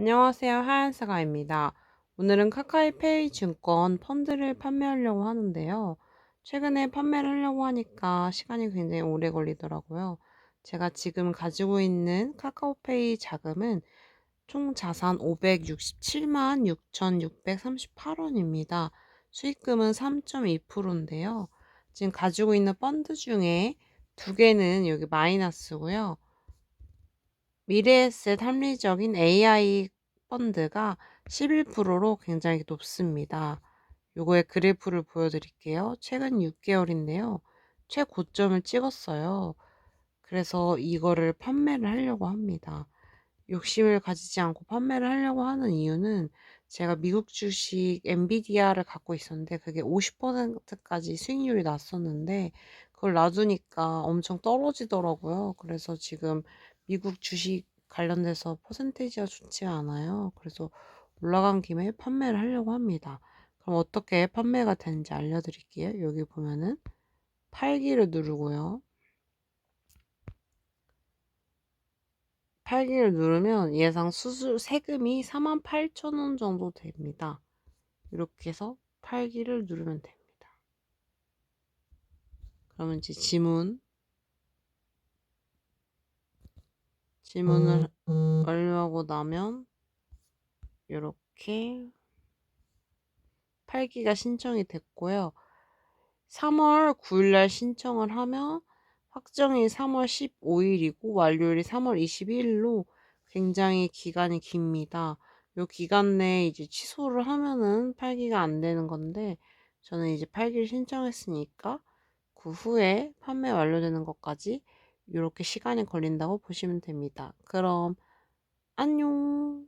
안녕하세요. 하얀스가입니다. 오늘은 카카이페이 증권 펀드를 판매하려고 하는데요. 최근에 판매를 하려고 하니까 시간이 굉장히 오래 걸리더라고요. 제가 지금 가지고 있는 카카오페이 자금은 총 자산 567만 6,638원입니다. 수익금은 3.2%인데요. 지금 가지고 있는 펀드 중에 두 개는 여기 마이너스고요. 미래에셋 합리적인 AI 펀드가 11%로 굉장히 높습니다. 요거의 그래프를 보여드릴게요. 최근 6개월인데요. 최고점을 찍었어요. 그래서 이거를 판매를 하려고 합니다. 욕심을 가지지 않고 판매를 하려고 하는 이유는 제가 미국 주식 엔비디아를 갖고 있었는데 그게 50%까지 수익률이 났었는데 그걸 놔두니까 엄청 떨어지더라고요. 그래서 지금 미국 주식 관련돼서 퍼센테이지가 좋지 않아요. 그래서 올라간 김에 판매를 하려고 합니다. 그럼 어떻게 판매가 되는지 알려드릴게요. 여기 보면은 팔기를 누르고요. 팔기를 누르면 예상 수수 세금이 48,000원 정도 됩니다. 이렇게 해서 팔기를 누르면 됩니다. 그러면 이제 지문 지문을 완료하고 나면 이렇게 팔기가 신청이 됐고요. 3월 9일날 신청을 하면 확정이 3월 15일이고 완료일이 3월 21일로 굉장히 기간이 깁니다. 요 기간 내에 이제 취소를 하면은 팔기가 안 되는 건데 저는 이제 팔기를 신청했으니까 그 후에 판매 완료되는 것까지 이렇게 시간이 걸린다고 보시면 됩니다. 그럼 안녕